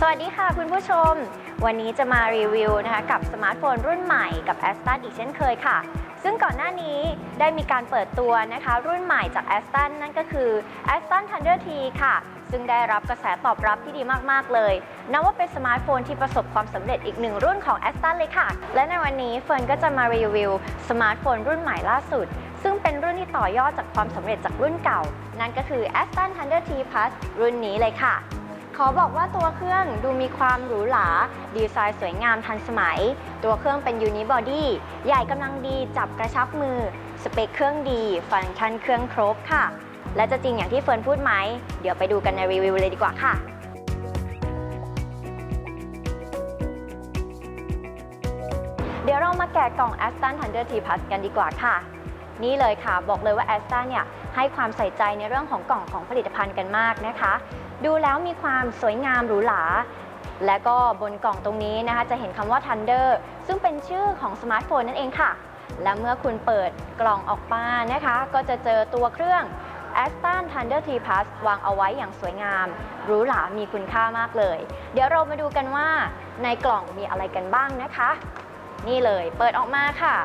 สวัสดีค่ะคุณผู้ชม วันนี้จะมารีวิวนะคะกับสมาร์ทโฟนรุ่นใหม่กับ a s t o n อีกเช่นเคยค่ะ ซึ่งก่อนหน้านี้ได้มีการเปิดตัวนะคะ รุ่นใหม่จาก a s t o n นั่นก็คือ a s t o n Thunder T ค่ะ ซึ่งได้รับกระแสตอบรับที่ดีมาก ๆ เลยนับว่าเป็นสมาร์ทโฟนที่ประสบความสำเร็จอีกหนึ่งรุ่นของ a s t o n เลยค่ะ และในวันนี้เฟิร์นก็จะมารีวิวสมาร์ทโฟนรุ่นใหม่ล่าสุด ซึ่งเป็นรุ่นที่ต่อยอดจากความสำเร็จจากรุ่นเก่า นั่นก็คือ a s t o n Thunder T Plus รุ่นนี้เลยค่ะ ขอบอกว่าตัวเครื่องดูมีความหรูหรา ดีไซน์สวยงามทันสมัย ตัวเครื่องเป็นยูนิบอดี้ ใหญ่กำลังดีจับกระชับมือ สเปคเครื่องดี ฟังก์ชันเครื่องครบค่ะ และจะจริงอย่างที่เฟิร์นพูดไหม เดี๋ยวไปดูกันในรีวิวเลยดีกว่าค่ะเดี๋ยวเรามาแกะกล่อง Aston Thunder T Plus กันดีกว่าค่ะ นี่เลยค่ะ บอกเลยว่า Aston เนี่ย ให้ความใส่ใจในเรื่องของกล่องของผลิตภัณฑ์กันมากนะคะ ดูแล้วมีความสวยงามหรูหราและก็บนกล่องตรงนี้นะคะ จะเห็นคำว่า Thunder ซึ่งเป็นชื่อของสมาร์ทโฟนนั่นเองค่ะ และเมื่อคุณเปิดกล่องออกมานะคะ ก็จะเจอตัวเครื่อง Aston Thunder T Plus วางเอาไว้อย่างสวยงามหรูหรามีคุณค่ามากเลย เดี๋ยวเรามาดูกันว่าในกล่องมีอะไรกันบ้างนะคะ นี่เลยเปิดออกมาค่ะ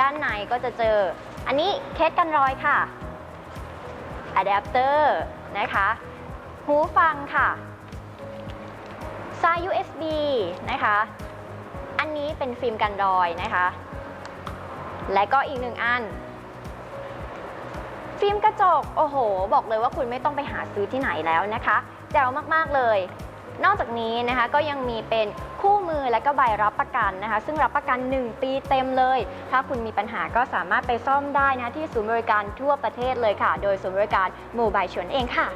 ด้านในก็จะเจอ อันนี้เคสกันรอยค่ะ อะแดปเตอร์นะคะหูฟังค่ะสาย USB นะคะ อันนี้เป็นฟิล์มกันรอยนะคะ และก็อีกหนึ่งอัน ฟิล์มกระจก โอ้โห บอกเลยว่าคุณไม่ต้องไปหาซื้อที่ไหนแล้วนะคะแจ๋วมาก ๆ เลย นอกจากนี้นะคะก็ยังมีเป็นคู่มือและก็ใบรับประกันนะคะ ซึ่งรับประกัน 1 ปีเต็มเลย ถ้าคุณมีปัญหาก็สามารถไปซ่อมได้นะที่ศูนย์บริการทั่วประเทศเลยค่ะ โดยศูนย์บริการโมบายชวนเองค่ะ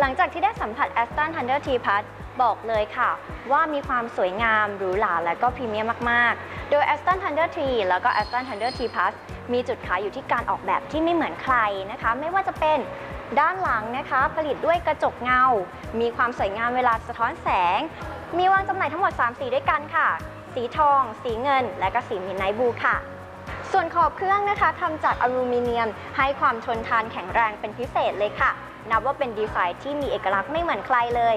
หลังจากที่ได้สัมผัส Aston Thunder T Plus บอกเลยค่ะ ว่ามีความสวยงามหรูหราและก็พรีเมียมมากๆ โดย Aston Thunder T แล้วก็ Aston Thunder T Plus มีจุดขายอยู่ที่การออกแบบที่ไม่เหมือนใครนะคะ ไม่ว่าจะเป็นด้านหลังนะคะ ผลิตด้วยกระจกเงา มีความสวยงามเวลาสะท้อนแสง มีวางจำหน่ายทั้งหมด 3 สีด้วยกันค่ะ สีทอง สีเงิน และก็สีมินไนบูค่ะ ส่วนขอบเครื่องนะคะทำจากอลูมิเนียม ให้ความทนทานแข็งแรงเป็นพิเศษเลยค่ะ นับว่าเป็นดีไซน์ที่มีเอกลักษณ์ไม่เหมือนใครเลย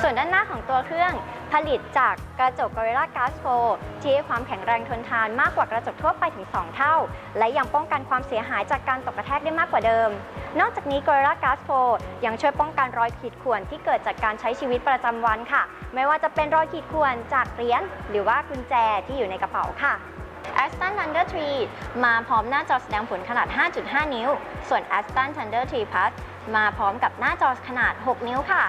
ส่วนด้านหน้าของตัวเครื่อง ผลิตจากกระจก Gorilla Glass 4ที่ให้ความแข็งแรงทนทานมากกว่ากระจกทั่วไปถึง 2 เท่า และยังป้องกันความเสียหายจากการตกกระแทกได้มากกว่าเดิม นอกจากนี้ Gorilla Glass 4ยังช่วยป้องกันรอยขีดข่วนที่เกิดจากการใช้ชีวิตประจำวันค่ะ ไม่ว่าจะเป็นรอยขีดข่วนจากเหรียญหรือว่ากุญแจที่อยู่ในกระเป๋าค่ะ Aston Thunder 3 มาพร้อมหน้าจอแสดงผลขนาด 5.5 นิ้ว ส่วน Aston Thunder 3 Plus มาพร้อมกับหน้าจอขนาด 6 นิ้วค่ะ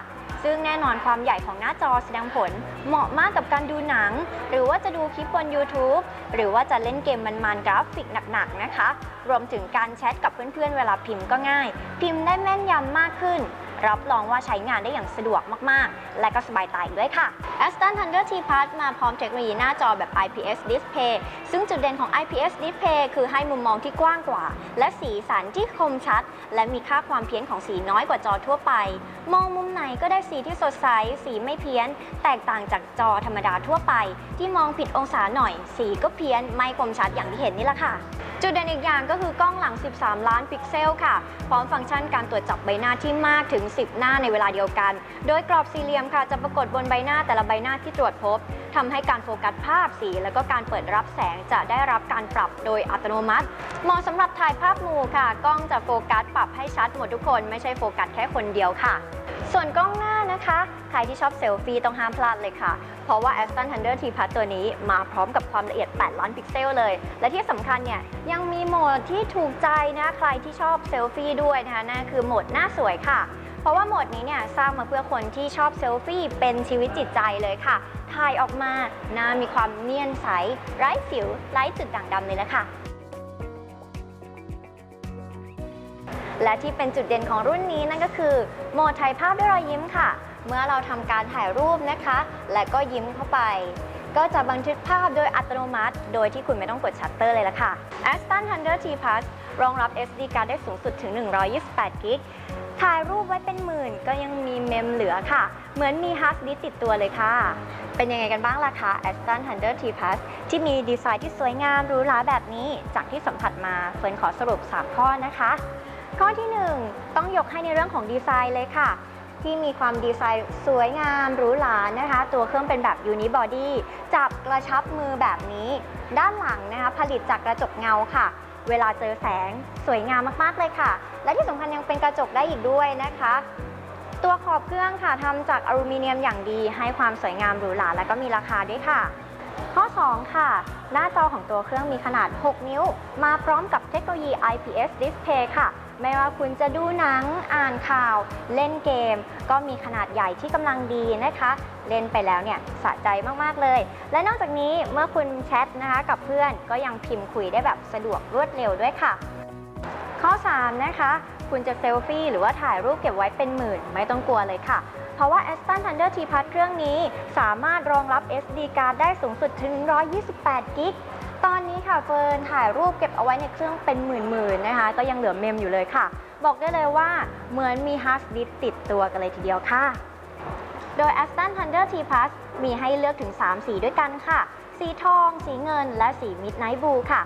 ซึ่งแน่นอนความใหญ่ของหน้าจอแสดงผลเหมาะมากกับการดูหนัง หรือว่าจะดูคลิปบน YouTube หรือว่าจะเล่นเกมมันๆกราฟิกหนักๆนะคะ รวมถึงการแชทกับเพื่อนๆเวลาพิมพ์ก็ง่าย พิมพ์ได้แม่นยำมากขึ้น รับรองว่าใช้งานได้อย่างสะดวกมากๆ และก็สบายตาอีกด้วยค่ะ Aston Thunder T Plus มาพร้อมเทคโนโลยีหน้าจอแบบ IPS Display ซึ่งจุดเด่นของ IPS Display คือให้มุมมองที่กว้างกว่า และสีสันที่คมชัด และมีค่าความเพี้ยนของสีน้อยกว่าจอทั่วไป มองมุมไหนก็ได้สีที่สดใส สีไม่เพี้ยน แตกต่างจากจอธรรมดาทั่วไป ที่มองผิดองศาหน่อย สีก็เพี้ยน ไม่คมชัดอย่างที่เห็นนี่แหละค่ะ จุดเด่นอีกอย่างก็คือกล้องหลัง 13 ล้านพิกเซลค่ะ พร้อมฟังก์ชันการตรวจจับใบหน้าที่มากถึง 10 หน้าในเวลาเดียวกัน โดยกรอบสี่เหลี่ยมค่ะ จะปรากฏบนใบหน้าแต่ละใบหน้าที่ตรวจพบทำให้การโฟกัสภาพสี และก็การเปิดรับแสงจะได้รับการปรับโดยอัตโนมัติ เหมาะสำหรับถ่ายภาพหมู่ค่ะ กล้องจะโฟกัสปรับให้ชัดหมดทุกคน ไม่ใช่โฟกัสแค่คนเดียวค่ะ ส่วนกล้องหน้านะคะ ใครที่ชอบเซลฟี่ต้องห้ามพลาดเลยค่ะ เพราะว่า Aston Thunder T Plus ตัวนี้มาพร้อมกับความละเอียด 8 ล้านพิกเซลเลย และที่สำคัญเนี่ยยังมีโหมดที่ถูกใจนะใครที่ชอบเซลฟี่ด้วยนะคะนั่นคือโหมดหน้าสวยค่ะเพราะว่าโหมดนี้เนี่ยสร้างมาเพื่อคนที่ชอบเซลฟี่เป็นชีวิตจิตใจเลยค่ะ ถ่ายออกมาหน้ามีความเนียนใส ไร้สิว ไร้จุดด่างดำเลยละค่ะ และที่เป็นจุดเด่นของรุ่นนี้นั่นก็คือ โหมดถ่ายภาพด้วยรอยยิ้มค่ะ เมื่อเราทำการถ่ายรูปนะคะ และก็ยิ้มเข้าไป ก็จะบันทึกภาพโดยอัตโนมัติ โดยที่คุณไม่ต้องกดชัตเตอร์เลยละค่ะ Aston Thunder T Plus รองรับ SD card ได้สูงสุดถึง 128กิกถ่ายรูปไว้เป็นหมื่นก็ยังมีเมมเหลือค่ะ เหมือนมีฮาร์ดดิสก์ติดตัวเลยค่ะ เป็นยังไงกันบ้างล่ะคะ Aston Thunder T Plus ที่มีดีไซน์ที่สวยงามหรูหราแบบนี้ จากที่สัมผัสมาเฟิร์นขอสรุป 3 ข้อนะคะ ข้อที่ 1 ต้องยกให้ในเรื่องของดีไซน์เลยค่ะ ที่มีความดีไซน์สวยงามหรูหรานะคะ ตัวเครื่องเป็นแบบยูนิบอดี้จับกระชับมือแบบนี้ ด้านหลังนะคะผลิตจากกระจกเงาค่ะ เวลาเจอแสงสวยงามมากๆเลยค่ะ และที่สำคัญยังเป็นกระจกได้อีกด้วยนะคะ ตัวขอบเครื่องค่ะทำจากอลูมิเนียมอย่างดี ให้ความสวยงามหรูหราและก็มีราคาด้วยค่ะ ข้อ 2 ค่ะ หน้าจอของตัวเครื่องมีขนาด 6 นิ้ว มาพร้อมกับเทคโนโลยี IPS Display ค่ะ ไม่ว่าคุณจะดูหนัง อ่านข่าว เล่นเกม ก็มีขนาดใหญ่ที่กำลังดีนะคะ เล่นไปแล้วเนี่ยสะใจมากๆเลย และนอกจากนี้เมื่อคุณแชทนะคะกับเพื่อนก็ยังพิมพ์คุยได้แบบสะดวกรวดเร็วด้วยค่ะ ข้อ 3 นะคะ คุณจะเซลฟี่หรือว่าถ่ายรูปเก็บไว้เป็นหมื่น ไม่ต้องกลัวเลยค่ะเพราะว่า Aston Thunder T Plus เครื่องนี้สามารถรองรับ SD card ได้สูงสุดถึง 128 กิก ตอนนี้ค่ะเฟิร์นถ่ายรูปเก็บเอาไว้ในเครื่องเป็นหมื่นๆนะคะ ก็ยังเหลือเมมอยู่เลยค่ะ บอกได้เลยว่าเหมือนมีฮาร์ดดิสติดตัวกันเลยทีเดียวค่ะ โดย Aston Thunder T Plus มีให้เลือกถึง 3 สีด้วยกันค่ะ สีทอง สีเงิน และสี Midnight Blue ค่ะ